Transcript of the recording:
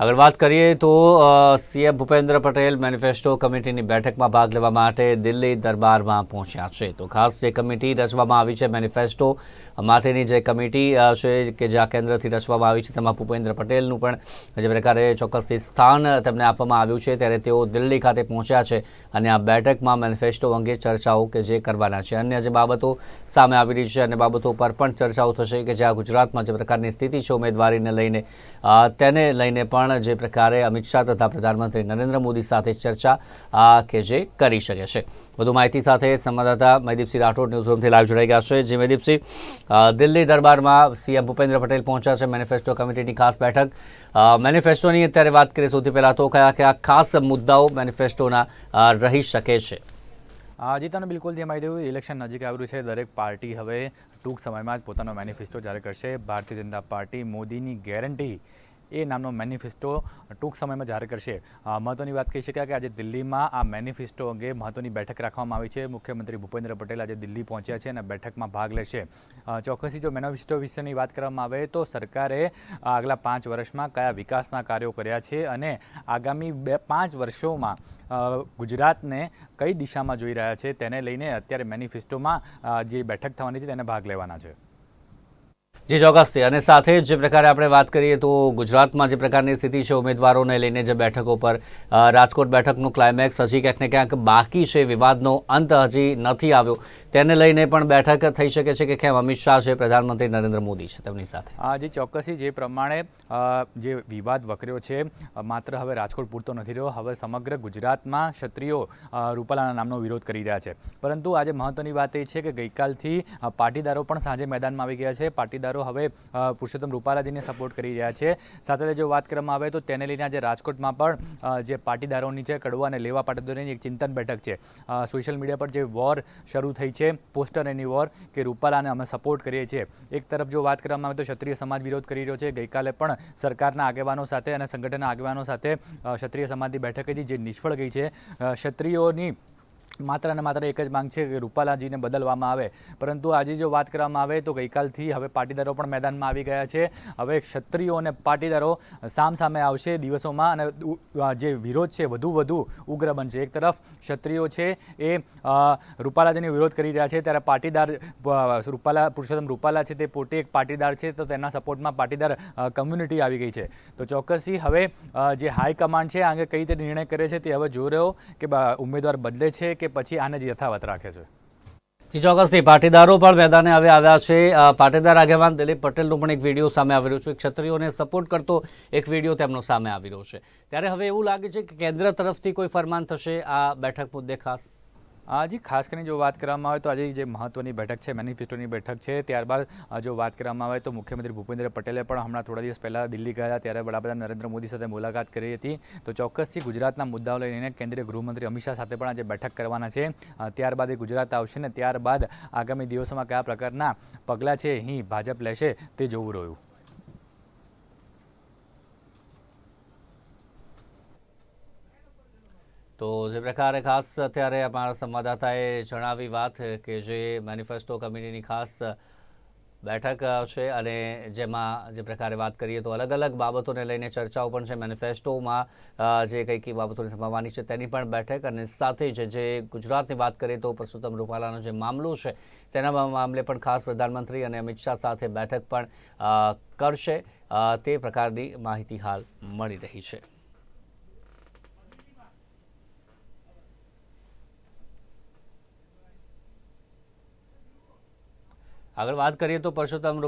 આગળ વાત કરીએ તો સીએમ ભૂપેન્દ્ર પટેલ મેનિફેસ્ટો કમિટીની બેઠકમાં ભાગ લેવા માટે દિલ્હી દરબારમાં પહોંચ્યા છે. તો ખાસ જે કમિટી રચવામાં આવી છે, મેનિફેસ્ટો માટેની જે કમિટી છે કે જે કેન્દ્રથી રચવામાં આવી છે, તેમાં ભૂપેન્દ્ર પટેલનું પણ જે પ્રકારે ચોક્કસથી સ્થાન તેમને આપવામાં આવ્યું છે. ત્યારે તેઓ દિલ્હી ખાતે પહોંચ્યા છે અને આ બેઠકમાં મેનિફેસ્ટો અંગે ચર્ચાઓ કે જે કરવાના છે. અન્ય જે બાબતો સામે આવી રહી છે અને બાબતો પર પણ ચર્ચાઓ થશે કે જ્યાં ગુજરાતમાં જે પ્રકારની સ્થિતિ છે, ઉમેદવારીને લઈને તેને લઈને પણ જે પ્રકારે અમિત શાહ તથા પ્રધાનમંત્રી નરેન્દ્ર મોદી સાથે ચર્ચા કે જે કરી શકે છે. વધુ માહિતી સાથે સંવાદદાતા મયદીપસિંહ રાઠોડ ન્યૂઝરૂમથી લાઈવ જોડાઈ ગયા છે. જે મયદીપસિંહ દિલ્હી દરબારમાં સીએમ ભૂપેન્દ્ર પટેલ પહોંચ્યા છે મેનિફેસ્ટો કમિટીની ખાસ બેઠક. મેનિફેસ્ટોની અત્યારે વાત કરીએ સૌથી પહેલાં તો કયા કયા ખાસ મુદ્દાઓ મેનિફેસ્ટોના રહી શકે છે? હજી તમને બિલકુલ જે માહિતી હોય ઇલેક્શન નજીક આવ્યું છે. દરેક પાર્ટી હવે ટૂંક સમયમાં જ પોતાનો મેનિફેસ્ટો જાહેર કરશે. ભારતીય જનતા પાર્ટી મોદીની ગેરંટી એ નામનો મેનિફેસ્ટો ટૂંક સમયમાં જાહેર કરશે. મહત્વની વાત કહી શકાય કે આજે દિલ્હીમાં આ મેનિફેસ્ટો અંગે મહત્વની બેઠક રાખવામાં આવી છે. મુખ્યમંત્રી ભૂપેન્દ્ર પટેલ આજે દિલ્હી પહોંચ્યા છે અને બેઠકમાં ભાગ લેશે. ચોક્કસી જો મેનિફેસ્ટો વિશેની વાત કરવામાં આવે તો સરકારે આગલા પાંચ વર્ષમાં કયા વિકાસના કાર્યો કર્યા છે અને આગામી બે, પાંચ વર્ષોમાં ગુજરાતને કઈ દિશામાં જોઈ રહ્યા છે તેને લઈને અત્યારે મેનિફેસ્ટોમાં જે બેઠક થવાની છે તેને ભાગ લેવાના છે. જી ચોક્કસથી અને સાથે જ પ્રકારે આપણે વાત કરીએ તો ગુજરાતમાં જે પ્રકારની સ્થિતિ છે ઉમેદવારોને લઈને જે બેઠકો પર રાજકોટ બેઠકનું ક્લાઇમેક્સ હજી ક્યાંક ને ક્યાંક બાકી છે. વિવાદનો અંત હજી નથી આવ્યો. તેને લઈને પણ બેઠક થઈ શકે છે કે કેમ? અમિત શાહ છે, પ્રધાનમંત્રી નરેન્દ્ર મોદી છે તેમની સાથે. જે ચોક્કસી જે પ્રમાણે જે વિવાદ વકર્યો છે માત્ર હવે રાજકોટ પૂરતો નથી રહ્યો. હવે સમગ્ર ગુજરાતમાં ક્ષત્રિયો રૂપાલાના નામનો વિરોધ કરી રહ્યા છે. પરંતુ આજે મહત્વની વાત એ છે કે ગઈકાલથી પાટીદારો પણ સાંજે મેદાનમાં આવી ગયા છે. પાટીદારો હવે પુરુષોત્તમ રૂપાલાજીને સપોર્ટ કરી રહ્યા છે. સાથે જો વાત કરવામાં આવે તો તેને લઈને આજે રાજકોટમાં પણ જે પાટીદારોની છે, કડવા અને લેવા પાટીદારોની એક ચિંતન બેઠક છે. સોશિયલ મીડિયા પર જે વોર શરૂ થઈ છે પોસ્ટર એની વોર કે રૂપાલાને અમે સપોર્ટ કરીએ છીએ. એક તરફ જો વાત કરવામાં આવે તો ક્ષત્રિય સમાજ વિરોધ કરી રહ્યો છે. ગઈકાલે પણ સરકારના આગેવાનો સાથે અને સંગઠનના આગેવાનો સાથે ક્ષત્રિય સમાજની બેઠક હતી જે નિષ્ફળ ગઈ છે. ક્ષત્રિયોની માત્ર અને માત્ર એક જ માંગ છે કે રૂપાલાજીને બદલવામાં આવે. પરંતુ આજે જો વાત કરવામાં આવે તો ગઈકાલથી હવે પાટીદારો પણ મેદાનમાં આવી ગયા છે. હવે ક્ષત્રિયો અને પાટીદારો સામ સામે આવશે દિવસોમાં અને જે વિરોધ છે વધુ વધુ ઉગ્ર બનશે. એક તરફ ક્ષત્રિયો છે એ રૂપાલાજીનો વિરોધ કરી રહ્યા છે ત્યારે પાટીદાર રૂપાલા, પુરુષોત્તમ રૂપાલા છે તે પોતે એક પાટીદાર છે તો તેના સપોર્ટમાં પાટીદાર કમ્યુનિટી આવી ગઈ છે. તો ચોક્કસથી હવે જે જે હાઈકમાન્ડ છે આ અંગે કઈ રીતે નિર્ણય કરે છે તે હવે જોઈ રહ્યો કે ઉમેદવાર બદલે છે કે પછી આને જ યથાવત રાખે છે. જી, ચોક્કસથી. પાટીદારો પણ મેદાને હવે આવ્યા છે. પાટીદાર આગેવાન દિલીપ પટેલનો પણ એક વીડિયો સામે આવી રહ્યો છે. ક્ષત્રિયોને સપોર્ટ કરતો એક વીડિયો તેમનો સામે આવી રહ્યો છે. ત્યારે હવે એવું લાગે છે કે કેન્દ્ર તરફથી કોઈ ફરમાન થશે આ બેઠક મુદ્દે ખાસ? આજે ખાસ કરીને જો વાત કરવામાં આવે તો આજે જે મહત્વની બેઠક છે, મેનિફેસ્ટોની બેઠક છે, ત્યારબાદ જો વાત કરવામાં આવે તો મુખ્યમંત્રી ભૂપેન્દ્ર પટેલે પણ હમણાં થોડા દિવસ પહેલાં દિલ્હી ગયા ત્યારે વડાપ્રધાન નરેન્દ્ર મોદી સાથે મુલાકાત કરી હતી. તો ચોક્કસથી ગુજરાતના મુદ્દાઓ લઈને કેન્દ્રીય ગૃહમંત્રી અમિત શાહ સાથે પણ આજે બેઠક કરવાના છે. ત્યારબાદ એ ગુજરાત આવશે ને ત્યારબાદ આગામી દિવસોમાં કયા પ્રકારના પગલાં છે, અહીં ભાજપ લેશે તે જોવું રહ્યું. તો જે પ્રકારે ખાસ અત્યારે અમારા સંવાદદાતાએ જણાવી વાત કે જે મેનિફેસ્ટો કમિટીની ખાસ બેઠક છે અને જેમાં જે પ્રકારે વાત કરીએ તો અલગ અલગ બાબતોને લઈને ચર્ચાઓ પણ છે. મેનિફેસ્ટોમાં જે કઈ કઈ બાબતોને સંભાવવાની છે તેની પણ બેઠક અને સાથે જ જે ગુજરાતની વાત કરીએ તો પરસોત્તમ રૂપાલાનો જે મામલો છે તેના મામલે પણ ખાસ પ્રધાનમંત્રી અને અમિત શાહ સાથે બેઠક પણ કરશે. તે પ્રકારની માહિતી હાલ મળી રહી છે. આગળ વાત કરીએ તો પરસોત્તમ રૂપાલા